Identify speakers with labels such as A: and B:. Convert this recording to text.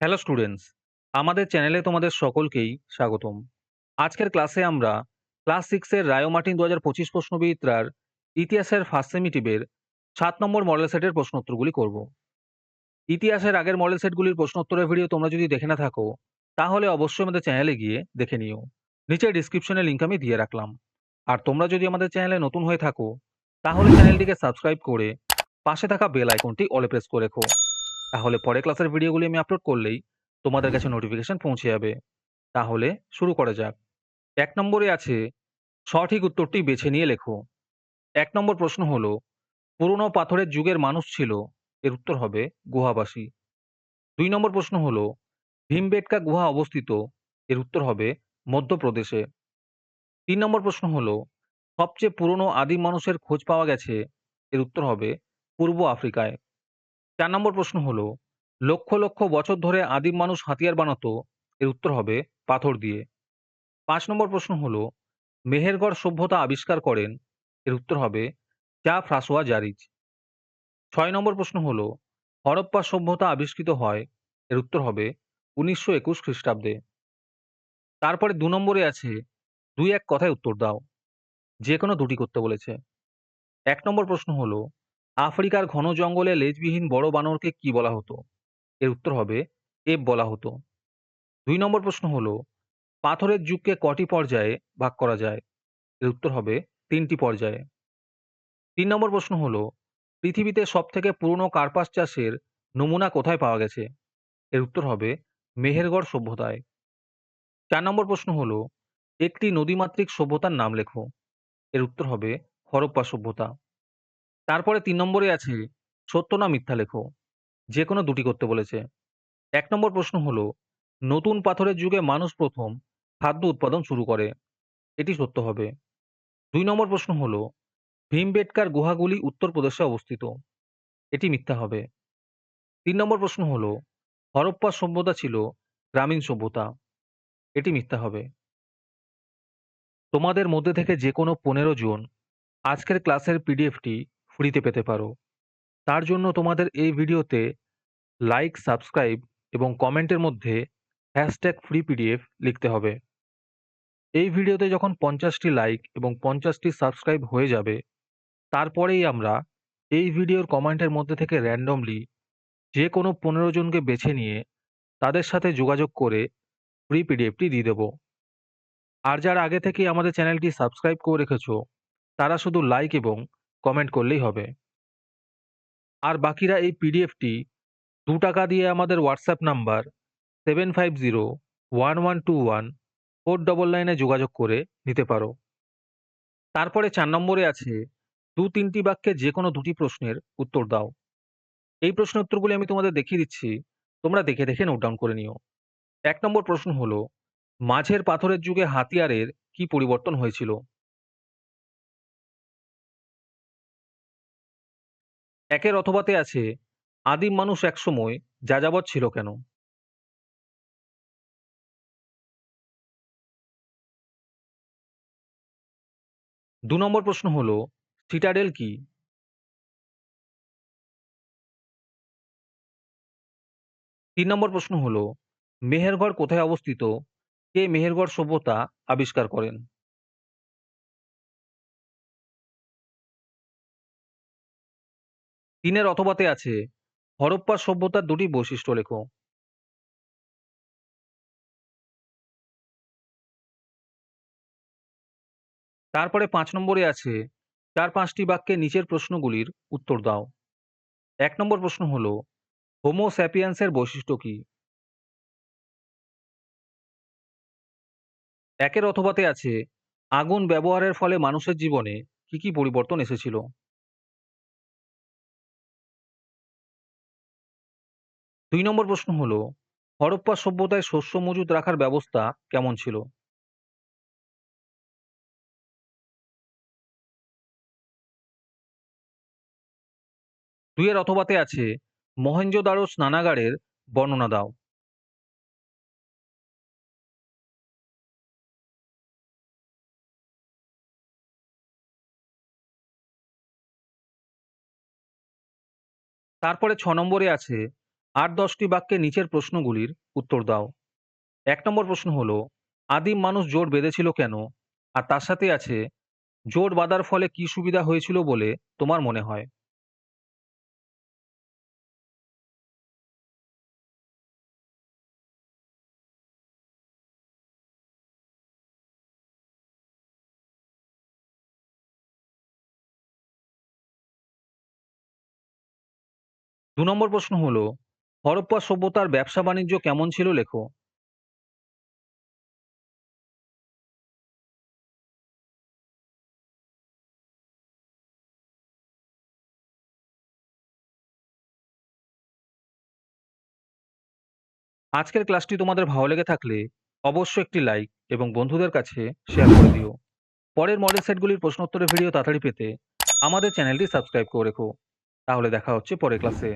A: Hello students আমাদের চ্যানেলে তোমাদের সকলকেই স্বাগতম। আজকের ক্লাসে আমরা ক্লাস সিক্সের রায়ো মার্টিন দু হাজার পঁচিশ প্রশ্নবিদ্যার ইতিহাসের ফার্স্ট সেমিটিভের সাত নম্বর মডেল সেটের প্রশ্নোত্তরগুলি করব। ইতিহাসের আগের মডেল সেটগুলির প্রশ্নোত্তরের ভিডিও তোমরা যদি দেখে না থাকো, তাহলে অবশ্যই আমাদের চ্যানেলে গিয়ে দেখে নিও। নিচে ডিসক্রিপশনে লিঙ্ক আমি দিয়ে রাখলাম। আর তোমরা যদি আমাদের চ্যানেলে নতুন হয়ে থাকো, তাহলে চ্যানেলটিকে সাবস্ক্রাইব করে পাশে থাকা বেল আইকনটি অলে প্রেস করে রেখো। তাহলে পরের ক্লাসের ভিডিওগুলি আমি আপলোড করলেই তোমাদের কাছে নোটিফিকেশন পৌঁছে যাবে। তাহলে শুরু করা যাক। এক নম্বরে আছে, সঠিক উত্তরটি বেছে নিয়ে লেখো। এক নম্বর প্রশ্ন হলো, পুরনো পাথরের যুগের মানুষ ছিল? এর উত্তর হবে গুহাবাসী। দুই নম্বর প্রশ্ন হলো, ভীমবেটকা গুহা অবস্থিত? এর উত্তর হবে মধ্যপ্রদেশে। তিন নম্বর প্রশ্ন হলো, সবচেয়ে পুরনো আদিম মানুষের খোঁজ পাওয়া গেছে? এর উত্তর হবে পূর্ব আফ্রিকায়। চার নম্বর প্রশ্ন হলো, লক্ষ লক্ষ বছর ধরে আদিম মানুষ হাতিয়ার বানাতো, এর উত্তর হবে পাথর দিয়ে। পাঁচ নম্বর প্রশ্ন হলো, মেহেরগড় সভ্যতা আবিষ্কার করেন, এর উত্তর হবে চা ফ্রাসোয়া জারিজ ছয় নম্বর প্রশ্ন হলো, হরপ্পা সভ্যতা আবিষ্কৃত হয়, এর উত্তর হবে উনিশশো একুশ খ্রিস্টাব্দে। তারপরে দু নম্বরে আছে, দুই এক কথায় উত্তর দাও, যে কোনো দুটি করতে বলেছে। এক নম্বর প্রশ্ন হলো আফ্রিকার ঘন জঙ্গলে লেজবিহীন বড় বানরকে কি বলা হতো? এর উত্তর হবে, এব বলা হতো। দুই নম্বর প্রশ্ন হলো, পাথরের যুগকে কটি পর্যায়ে ভাগ করা যায়? এর উত্তর হবে, তিনটি পর্যায়ে। তিন নম্বর প্রশ্ন হলো, পৃথিবীতে সব থেকে পুরনো কার্পাস চাষের নমুনা কোথায় পাওয়া গেছে? এর উত্তর হবে, মেহেরগড় সভ্যতায়। চার নম্বর প্রশ্ন হলো, একটি নদীমাতৃক সভ্যতার নাম লেখো। এর উত্তর হবে হরপ্পা সভ্যতা। তারপরে তিন নম্বরে আছে, সত্য না মিথ্যা লেখো। যে কোনো দুটি করতে বলেছে। এক নম্বর প্রশ্ন হলো, নতুন পাথরের যুগে মানুষ প্রথম খাদ্য উৎপাদন শুরু করে, এটি সত্য হবে? দুই নম্বর প্রশ্ন হলো, ভীমবেটকার গুহাগুলি উত্তরপ্রদেশে অবস্থিত, এটি মিথ্যা হবে? তিন নম্বর প্রশ্ন হলো, হরপ্পা সভ্যতা ছিল গ্রামীণ সভ্যতা, এটি মিথ্যা হবে? তোমাদের মধ্যে থেকে যে কোনো পনেরো জন আজকের ক্লাসের পিডিএফটি ফ্রিতে পেতে পারো। তার জন্য তোমাদের এই ভিডিওতে লাইক সাবস্ক্রাইব এবং কমেন্টের মধ্যে হ্যাশট্যাগ ফ্রি পিডিএফ লিখতে হবে। এই ভিডিওতে যখন পঞ্চাশটি লাইক এবং পঞ্চাশটি সাবস্ক্রাইব হয়ে যাবে, তারপরেই আমরা এই ভিডিওর কমেন্টের মধ্যে থেকে র্যান্ডমলি যে কোনো পনেরো জনকে বেছে নিয়ে তাদের সাথে যোগাযোগ করে ফ্রি পিডিএফটি দিয়ে দেবো। আর যারা আগে থেকেই আমাদের চ্যানেলটি সাবস্ক্রাইব করে রেখেছো, তারা শুধু লাইক এবং কমেন্ট করলেই হবে। আর বাকিরা এই পিডিএফটি দু টাকা দিয়ে আমাদের WhatsApp number seven five zero one one two one four double নাইনে যোগাযোগ করে নিতে পারো। তারপরে চার নম্বরে আছে, দু তিনটি বাক্যে যে কোনো দুটি প্রশ্নের উত্তর দাও। এই প্রশ্ন উত্তরগুলি আমি তোমাদের দেখিয়ে দিচ্ছি, তোমরা দেখে দেখে নোট ডাউন করে নিও। এক নম্বর প্রশ্ন হলো, মাঝের পাথরের যুগে হাতিয়ারের কি পরিবর্তন হয়েছিল? একের অথবাতে আছে, আদিম মানুষ একসময় যাযাবর ছিল কেন? দু নম্বর প্রশ্ন হল, সিটাডেল কি? তিন নম্বর প্রশ্ন হল, মেহেরগড় কোথায় অবস্থিত? কে মেহেরগড় সভ্যতা আবিষ্কার করেন? তিনের অথবাতে আছে। হরপ্পা সভ্যতার দুটি বৈশিষ্ট্য লেখো। তারপরে পাঁচ নম্বরে আছে, চার পাঁচটি বাক্যে নিচের প্রশ্নগুলির উত্তর দাও। এক নম্বর প্রশ্ন হল, হোমো স্যাপিয়ান্সের বৈশিষ্ট্য কি? একের অথবাতে আছে, আগুন ব্যবহারের ফলে মানুষের জীবনে কি কি পরিবর্তন এসেছিল? দুই নম্বর প্রশ্ন হলো, হরপ্পা সভ্যতায় শস্য মজুত রাখার ব্যবস্থা কেমন ছিল? দুইয়ের অথবাতে আছে মহেঞ্জোদারো স্নানাগারের বর্ণনা দাও। তারপরে ছ নম্বরে আছে আট দশটি বাক্যে নিচের প্রশ্নগুলির উত্তর দাও। এক নম্বর প্রশ্ন হল, আদিম মানুষ জোট বেঁধেছিল কেন? আর তার সাথে আছে জোট বাঁধার ফলে কি সুবিধা হয়েছিল বলে তোমার মনে হয়? দু নম্বর প্রশ্ন হলো হরপ্পা সভ্যতার ব্যবসা বাণিজ্য কেমন ছিল, লেখো? আজকের ক্লাসটি তোমাদের ভালো লেগে থাকলে অবশ্যই একটি লাইক এবং বন্ধুদের কাছে শেয়ার করে দিও। পরের মডেল সেটগুলির প্রশ্নোত্তরের ভিডিও তাড়াতাড়ি পেতে আমাদের চ্যানেলটি সাবস্ক্রাইব করে রেখো। তাহলে দেখা হচ্ছে পরের ক্লাসে